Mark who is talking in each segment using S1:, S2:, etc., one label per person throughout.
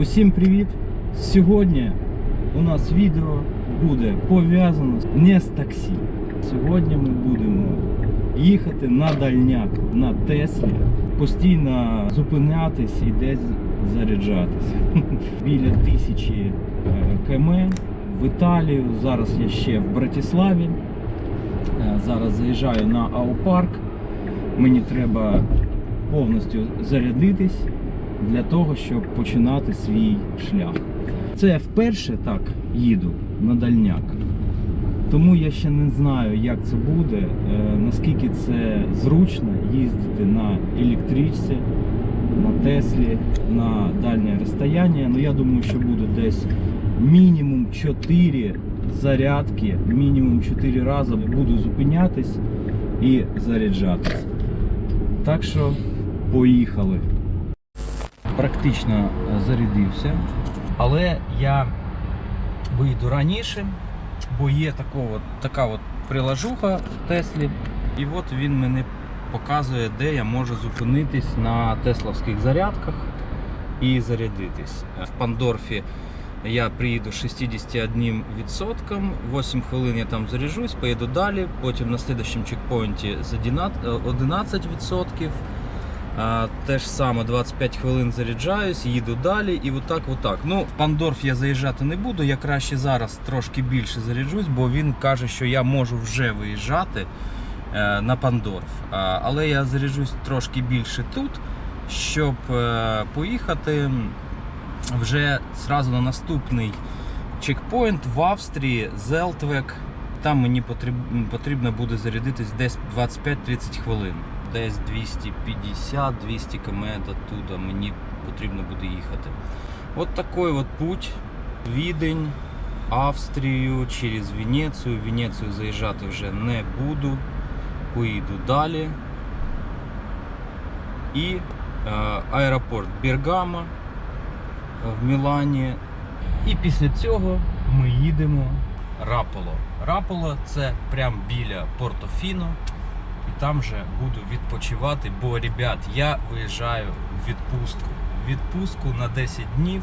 S1: Усім привіт! Сьогодні у нас відео буде пов'язано не з таксі. Сьогодні ми будемо їхати на дальняк на Теслі, постійно зупинятись і десь заряджатись. Біля тисячі е, км в Італію. Зараз я ще в Братиславі. Е, Зараз заїжджаю на Аупарк. Мені треба повністю зарядитись для того, щоб починати свій шлях. Це я вперше так їду на дальняк. Тому я ще не знаю, як це буде, е, наскільки це зручно їздити на електричці, на Теслі, на дальнє розстояння. Ну я думаю, що буде десь мінімум 4 зарядки, мінімум 4 рази буду зупинятись і заряджатись. Так що поїхали. Практично е, зарядився, але я вийду раніше, бо є такого, така от приложуха в Теслі. І от він мені показує, де я можу зупинитись на тесловських зарядках і зарядитись. В Пандорфі я приїду 61%, 8 хвилин я там заряджусь, поїду далі, потім на слідчому чекпоінті з 11%. Те ж саме 25 хвилин заряджаюсь, їду далі і отак, отак. Ну, в Пандорф я заїжджати не буду, я краще зараз трошки більше заряджусь, бо він каже, що я можу вже виїжджати е, на Пандорф. Але я заряджусь трошки більше тут, щоб е, поїхати вже зразу на наступний чекпоінт в Австрії, Зелтвек. Там мені потрібно буде зарядитись десь 25-30 хвилин. Десь 250-200 км оттуда мені потрібно буде їхати. От такий от путь. Відень, Австрію через Венецію. В Венецію заїжджати вже не буду. Поїду далі. І е, аеропорт Бергама в Мілані. І після цього ми їдемо Раполо. Раполо це прямо біля Портофіно. Там же буду відпочивати, бо, ребят, я виїжджаю в відпустку. Відпустку на 10 днів.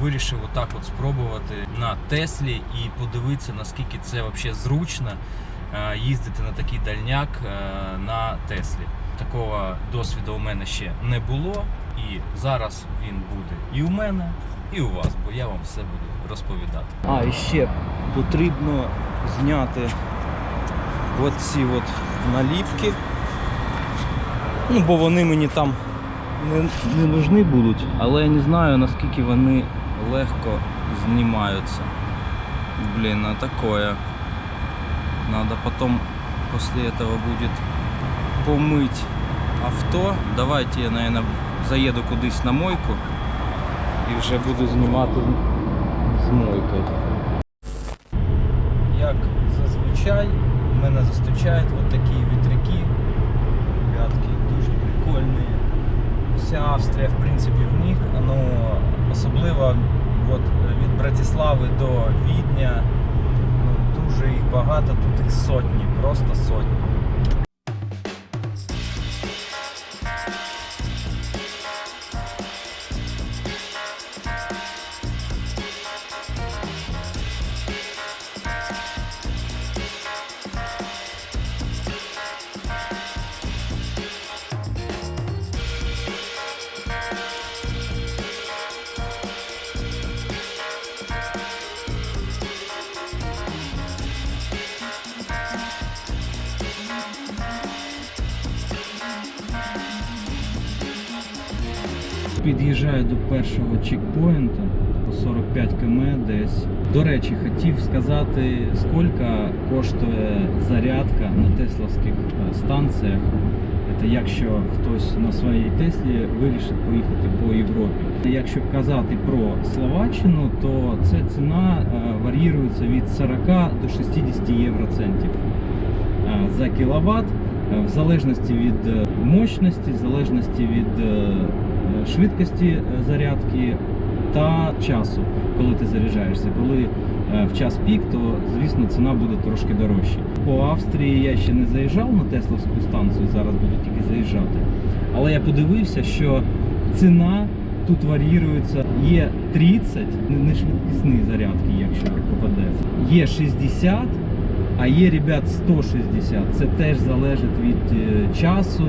S1: Вирішив отак от спробувати на Теслі і подивитися, наскільки це взагалі зручно е, їздити на такий дальняк е, на Теслі. Такого досвіду у мене ще не було. І зараз він буде і у мене, і у вас, бо я вам все буду розповідати. А, і ще потрібно зняти оці от наліпки. Ну, бо вони мені там не, не нужні будуть, але я не знаю наскільки вони легко знімаються. Блін, а такое. Надо потом после этого будет помыть авто. Давайте я, наверное, заеду кудись на мойку і вже буду знімати з мойкою. Як зазвичай, мене зустрічають от такі вітряки. Ребятки, дуже прикольні. Вся Австрія, в принципі, в них. Ну, особливо от, від Братислави до Відня. Ну, дуже їх багато, тут їх сотні, просто сотні. Під'їжджаю до першого чекпоінту по 45 км десь. До речі, хотів сказати, скільки коштує зарядка на тесловських е, станціях. Це якщо хтось на своїй Теслі вирішить поїхати по Європі. Якщо казати про Словаччину, то ця ціна е, варіюється від 40 до 60 євроцентів е, за кіловат, в залежності від мощності, в залежності від швидкості е, зарядки та часу, коли ти заряджаєшся. Коли е, в час пік, то звісно ціна буде трошки дорожча. По Австрії я ще не заїжджав на Тесловську станцію, зараз буду тільки заїжджати. Але я подивився, що ціна тут варіюється. Є 30, не- швидкісні зарядки, якщо попадеться. Є 60, а є, ребят, 160. Це теж залежить від е, часу,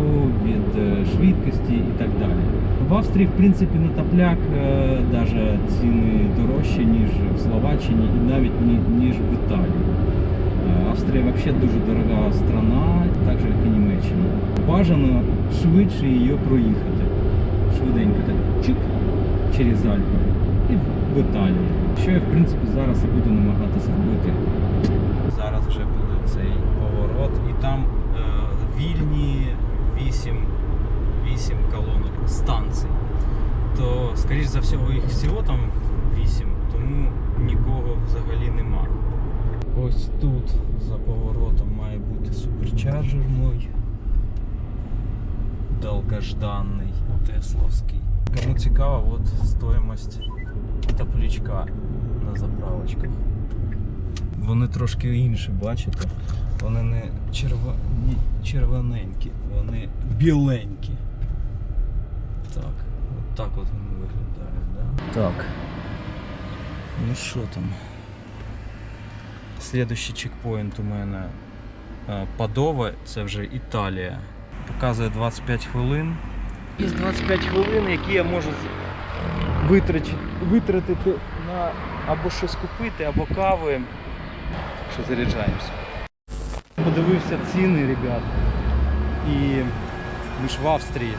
S1: від е, швидкості і так далі. В Австрії, в принципі, на топляк е, даже ціни дорожчі, ніж в Словаччині і навіть ніж в Італії. Е, Австрія взагалі дуже дорога страна, так же як і Німеччина. Бажано швидше її проїхати. Швиденько так чик через Альпи і в Італію. Що я в принципі зараз і буду намагатися робити. Зараз вже буде цей поворот, і там е, вільні 8, 8 колонок станцій. То, скоріш за всього, їх всього там 8, тому нікого взагалі нема. Ось тут за поворотом має бути суперчарджер мой. Долгожданний Тесловський. Кому цікаво, от стоїмость топлічка на заправочках. Вони трошки інші, бачите? Вони не черво... червоненькі, вони біленькі. Так, от так от вони виглядають, да? Так. Ну що там? Слідуючий чекпоінт у мене е, Падове, це вже Італія. Показує 25 хвилин. Є 25 хвилин, які я можу витратити на або щось купити, або кави. Що заряджаємося. Подивився ціни, ребят. І ми ж в Австрії.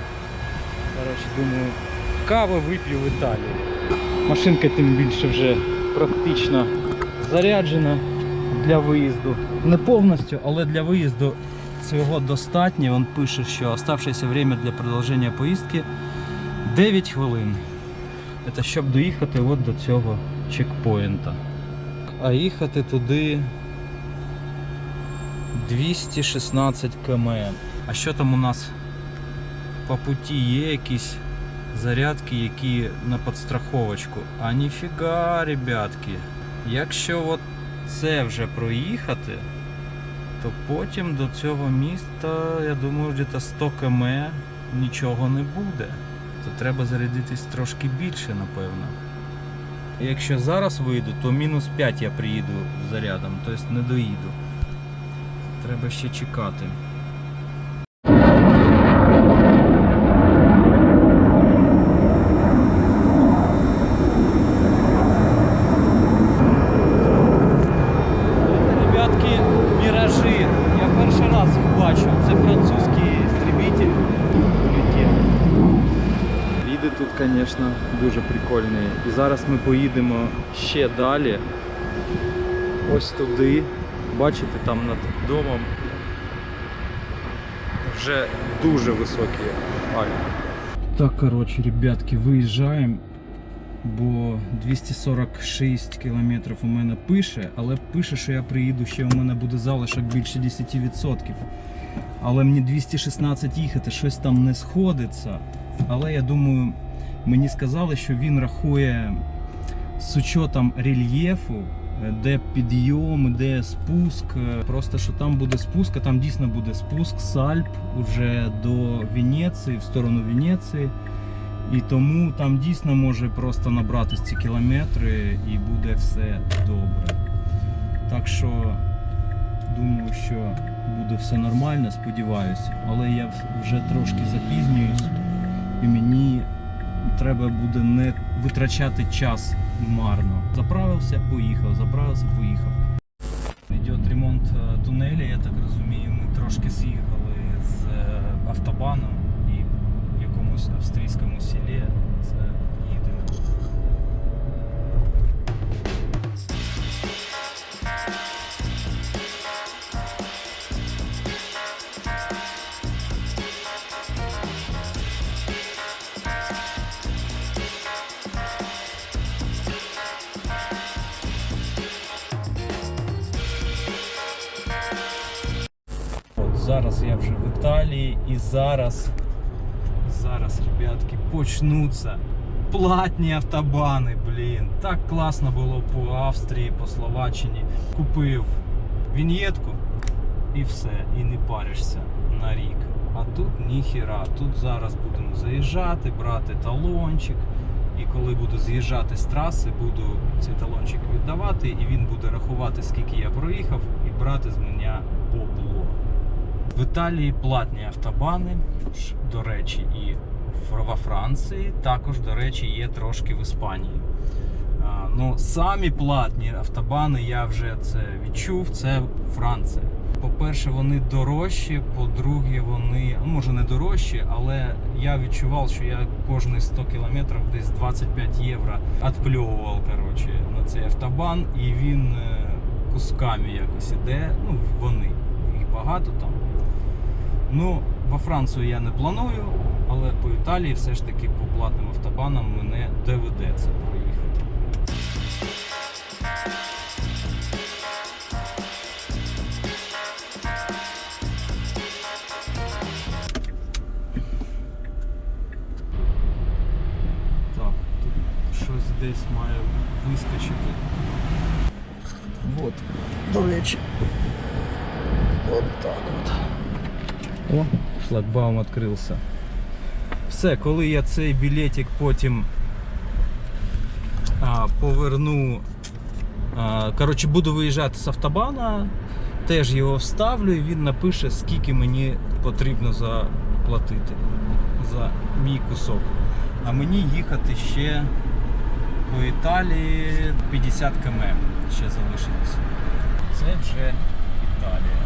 S1: Коротше, думаю, кави вип'ю в Італії. Машинка тим більше вже практично заряджена для виїзду. Не повністю, але для виїзду цього достатньо. Він пише, що оставшееся время для продовження поїздки 9 хвилин. Це щоб доїхати от до цього чекпоінта. А їхати туди 216 км. А що там у нас по путі є якісь зарядки, які на підстраховочку? А ніфіга, ребятки. Якщо от це вже проїхати, то потім до цього міста, я думаю, десь 100 км нічого не буде. То треба зарядитись трошки більше, напевно. Якщо зараз вийду, то мінус 5 я приїду зарядом, тобто не доїду. Треба ще чекати. Звісно, дуже прикольні. І зараз ми поїдемо ще далі. Ось туди. Бачите, там над домом вже дуже високі альпи. Так, коротше, ребятки, виїжджаємо. Бо 246 кілометрів у мене пише, але пише, що я приїду, ще у мене буде залишок більше 10%. Але мені 216 їхати, щось там не сходиться. Але я думаю, мені сказали, що він рахує з учетом рельєфу, де підйом, де спуск. е, Просто що там буде спуск, а там дійсно буде спуск з Альп уже до Венеції, в сторону Венеції. І тому там дійсно може просто набратись ці кілометри і буде все добре. Так що думаю, що буде все нормально, сподіваюся. Але я вже трошки запізнююсь і мені треба буде не витрачати час марно. Заправився, поїхав, заправився, поїхав. Йде ремонт тунеля, тунелі, я так розумію. Ми трошки з'їхали з автобаном автобану і в якомусь австрійському селі це зараз я вже в Італії і зараз, зараз, ребятки, почнуться платні автобани, блін. Так класно було по Австрії, по Словаччині. Купив вінєтку і все, і не паришся на рік. А тут ніхіра. Тут зараз будемо заїжджати, брати талончик, І коли буду з'їжджати з траси, буду цей талончик віддавати, і він буде рахувати, скільки я проїхав, і брати з мене бабло. В Італії платні автобани, до речі, і во Франції, також, до речі, є трошки в Іспанії. Ну, самі платні автобани, я вже це відчув, це Франція. По-перше, вони дорожчі, по-друге, вони, ну, може не дорожчі, але я відчував, що я кожні 100 кілометрів десь 25 євро відпльовував коротше, на цей автобан, і він е, кусками якось іде. Ну, вони, їх багато там. Ну, во Францію я не планую, але по Італії все ж таки по платним автобанам мене доведеться проїхати. Так, тут щось десь має вискочити. От, до речі. От так от. О, шлагбаум відкрився. Все, коли я цей білетик потім а, поверну. А, коротше, буду виїжджати з автобана, теж його вставлю і він напише, скільки мені потрібно заплатити за мій кусок. А мені їхати ще по Італії 50 км ще залишилося. Це вже Італія.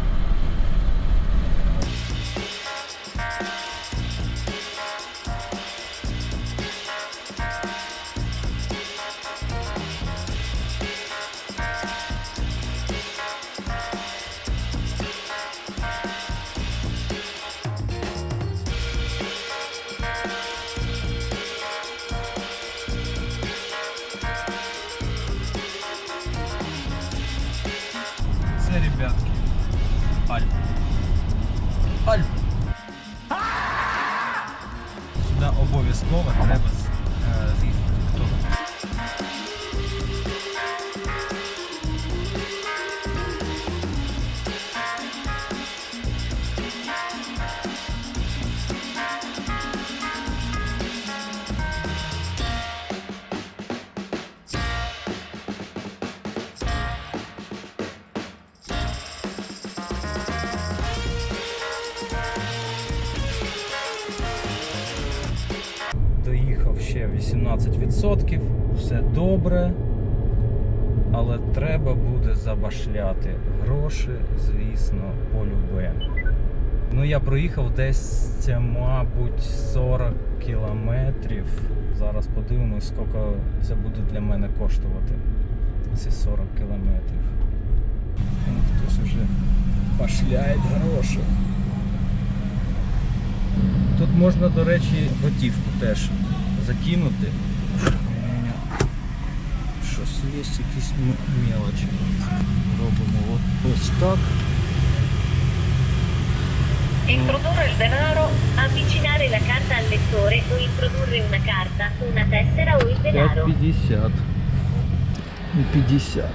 S1: Ще 18%, все добре. Але треба буде забашляти. Гроші, звісно, полюбе. Ну, я проїхав десь, мабуть, 40 кілометрів. Зараз подивимось, скільки це буде для мене коштувати. Ці 40 кілометрів. Ну, Хтось вже башляє гроші. Тут можна, до речі, готівку теж закинути. У мене Щось є, якісь м- мелочі. Робимо от ось так.
S2: Introdurre il denaro, avvicinare la carta al lettore o introdurre una carta, una tessera o il denaro.
S1: 5,50. І 50.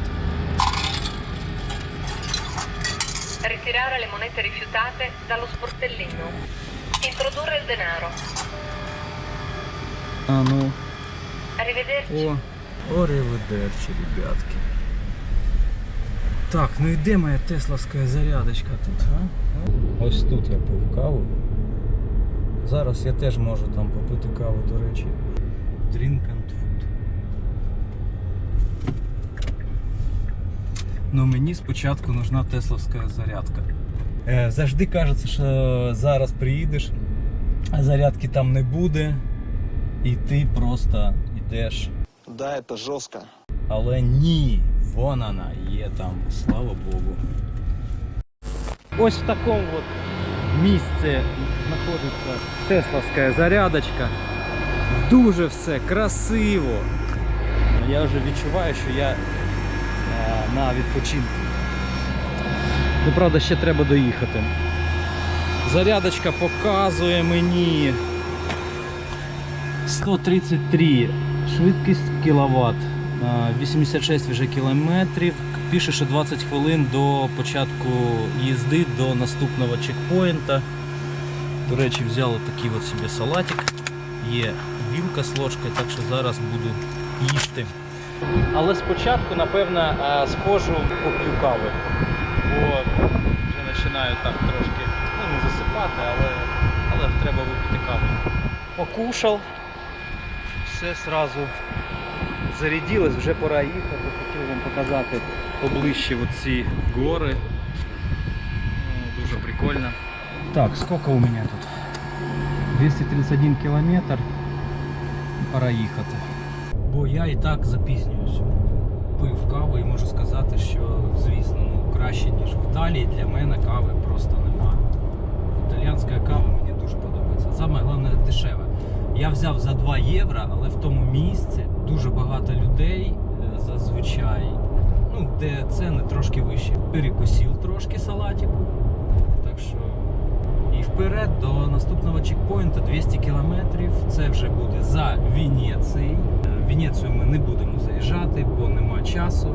S2: Ritirare le monete rifiutate dallo sportellino. Introdurre il denaro.
S1: А ну. О, ореведерчі, ребятки. Так, ну і де моя тесловська зарядочка тут, а? Ось тут я пив каву. Зараз я теж можу там попити каву, до речі. Drink and food. Ну мені спочатку нужна тесловська зарядка. Е, завжди кажеться, що зараз приїдеш, а зарядки там не буде, і ти просто йдеш
S3: Да, это жестко.
S1: але ні, вон вона є там, слава Богу. Ось в такому от місці знаходиться тесловська зарядочка. Дуже все красиво. Я вже відчуваю, що я е, на відпочинку. Ну, правда, ще треба доїхати. Зарядочка показує мені 133 швидкість кіловат, 86 вже кілометрів. Пише, що 20 хвилин до початку їзди до наступного чекпоінта. До речі, взяли такий от собі салатик. Є вілка з ложкою, так що зараз буду їсти. Але спочатку, напевно, е, схожу поп'ю кави. Бо вже починаю так трошки ну, не засипати, але, але треба випити каву. Покушав, все одразу зарядилось, вже пора їхати. Хотів вам показати поближче оці гори. Ну, Дуже прикольно. Так, сколько у меня тут? 231 кілометр. Пора їхати. Бо я і так запізнююсь. Пив каву і можу сказати, що, звісно, ну, краще, ніж в Італії, для мене кави просто немає. Італіянська кава мені дуже подобається. Саме головне дешеве. Я взяв за 2 євро, але в тому місці дуже багато людей е, зазвичай, ну, де ціни трошки вищі. Перекусив трошки салатику. Так що і вперед до наступного чекпоінту 200 кілометрів. Це вже буде за Венецією. Е, В Венецію ми не будемо заїжджати, бо нема часу.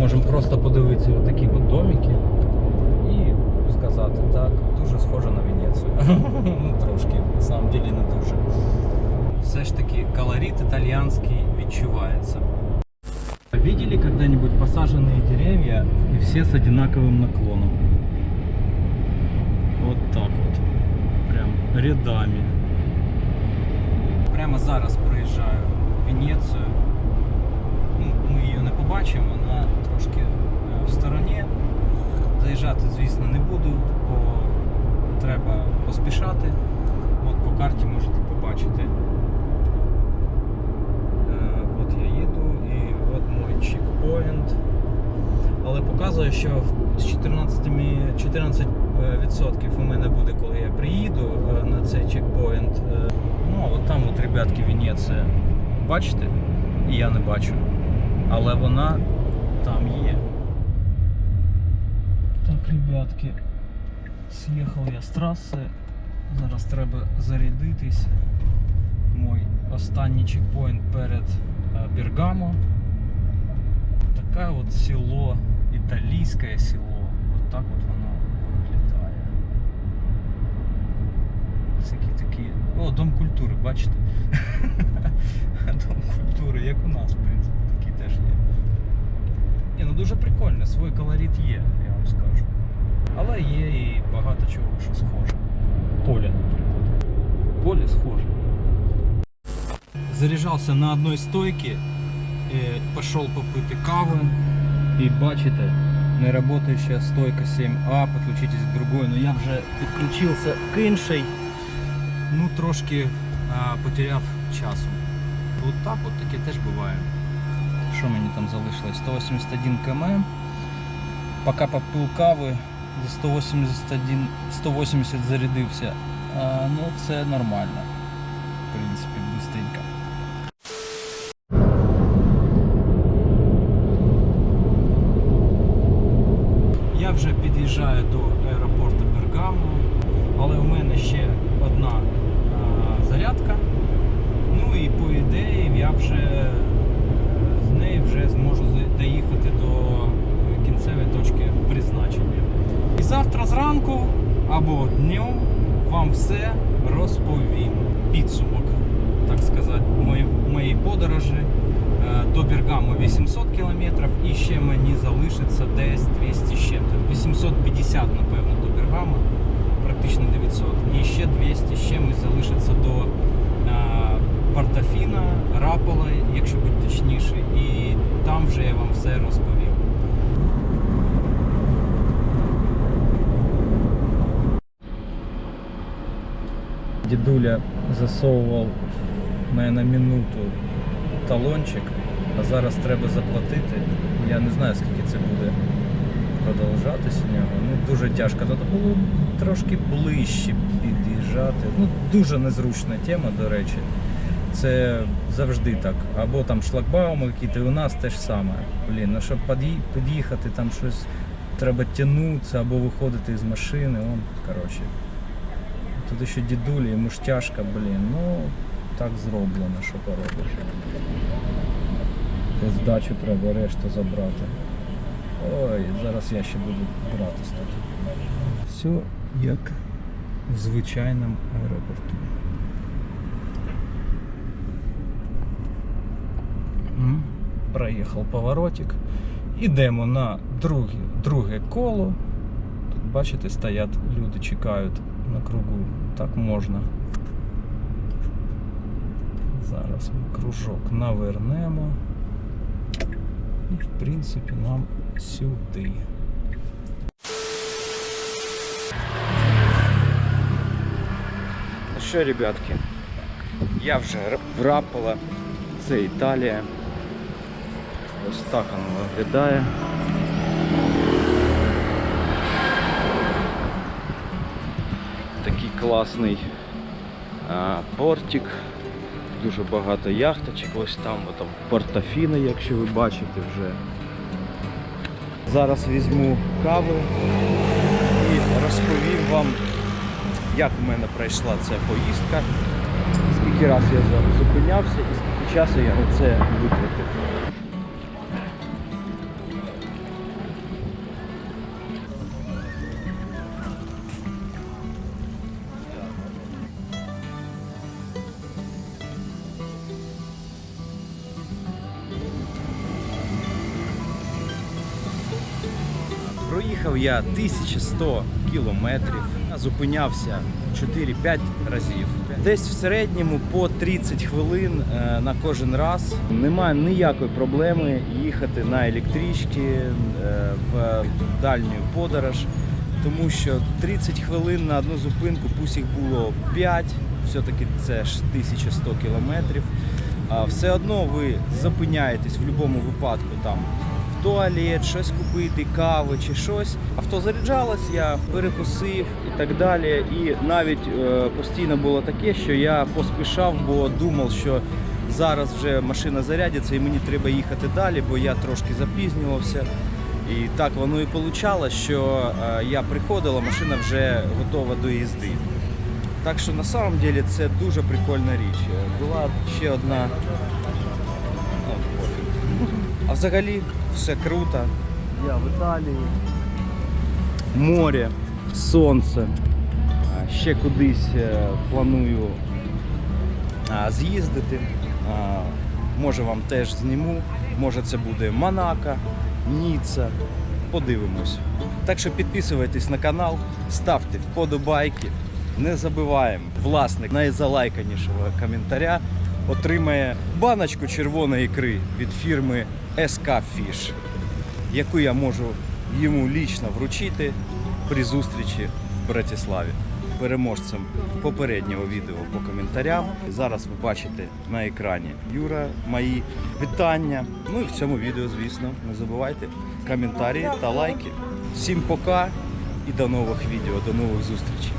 S1: Можемо просто подивитися такі от домики сказати, так, дуже схоже на Венецію. ну трошки, на самом деле не дуже. Все ж таки колорит итальянский відчувається. Видели когда-нибудь посаженные деревья и все с одинаковым наклоном? Вот так вот. Прям рядами. Прямо зараз проїжджаю в Венецію. Ну, ми її не побачимо, вона трошки е, в стороні. Заїжджати, звісно, не буду, бо треба поспішати. От по карті можете побачити. Е, От я їду і от мой чекпоінт. Але показує, що з 14, мі- 14% е, у мене буде, коли я приїду е, на цей чекпоінт. Ну, а от там от, ребятки, Венеція. Бачите? І я не бачу. Але вона там є. Так, ребятки, з'їхав я з траси. Зараз треба зарядитись. Мой останній чекпоінт перед Бергамо. Таке от село, італійське село. От так от воно виглядає. Всякі такі. О, дом культури, бачите? Дом культури, як у нас, в принципі, такі теж є. Ні, ну дуже прикольно, свій колорит є, скажу. Але є і багато чого, що схоже. Поле, наприклад. Поле схоже. Заряджався на одній стойці, пошел попити кави. І бачите, не работающая стойка 7А, подключитесь к другой. Но я вже підключився к іншій. Ну, трошки а, потеряв часу. От так от таке теж буває. Що мені там залишилось? 181 км. Поки попив кави, за 181, 180 зарядився. А, ну це нормально. В принципі, быстренько. Я вже під'їжджаю до аеропорту Або днем вам все розповім. Підсумок, так сказати, моєї, подорожі. Е, До Бергамо 800 кілометрів і ще мені залишиться десь 200 з чим-то. 850, напевно, до Бергамо, практично 900. І ще 200 з чимось залишиться до е, Портофіна, Рапола, якщо бути точніше, і там вже я вам все розповім. Дідуля засовував мене на минуту талончик, а зараз треба заплатити. Я не знаю, скільки це буде продовжатись у нього. Ну, дуже тяжко. Треба було трошки ближче під'їжджати. Ну, дуже незручна тема, до речі. Це завжди так. Або там шлагбауми якісь, і у нас те ж саме. Блін, ну щоб під'їхати, там щось треба тягнутися або виходити з машини. Он, коротше. Тут ще дідулі, йому ж тяжко, блін. Ну, так зроблено, що поробиш. По здачу треба решту забрати. Ой, зараз я ще буду братись тут. Все як в звичайному аеропорту. Проїхав поворотик. Ідемо на друге, друге коло. Тут, бачите, стоять люди, чекають на кругу. Так можна. Зараз ми кружок навернемо. І, в принципі, нам сюди. Ну що, ребятки, я вже врапала. Це Італія. Ось так воно виглядає. Такий класний портик. Дуже багато яхточок. Ось там, там Портофіно, якщо ви бачите вже. Зараз візьму кави і розповім вам, як у мене пройшла ця поїздка, скільки раз я зупинявся і скільки часу я на це витратив. Проїхав я 1100 кілометрів, зупинявся 4-5 разів. Десь в середньому по 30 хвилин е, на кожен раз. Немає ніякої проблеми їхати на електричці е, в дальню подорож, тому що 30 хвилин на одну зупинку, пусть їх було 5, все-таки це ж 1100 кілометрів. Все одно ви зупиняєтесь в будь-якому випадку там туалет, щось купити, кави чи щось. Авто заряджалось, я перекусив і так далі. І навіть е, постійно було таке, що я поспішав, бо думав, що зараз вже машина зарядиться і мені треба їхати далі, бо я трошки запізнювався. І так воно і вийшло, що е, я приходив, а машина вже готова до їзди. Так що на самом деле це дуже прикольна річ. Була ще одна. А взагалі все круто. Я в Італії. Море, сонце. Ще кудись е, планую з'їздити. Може вам теж зніму. Може це буде Монако, Ніцца. Подивимось. Так що підписуйтесь на канал, ставте вподобайки. Не забуваємо, власник найзалайканішого коментаря отримає баночку червоної ікри від фірми SK Fish, яку я можу йому лічно вручити при зустрічі в Братиславі. Переможцем попереднього відео по коментарям. Зараз ви бачите на екрані Юра, мої вітання. Ну і в цьому відео, звісно, не забувайте коментарі та лайки. Всім пока і до нових відео, до нових зустрічей.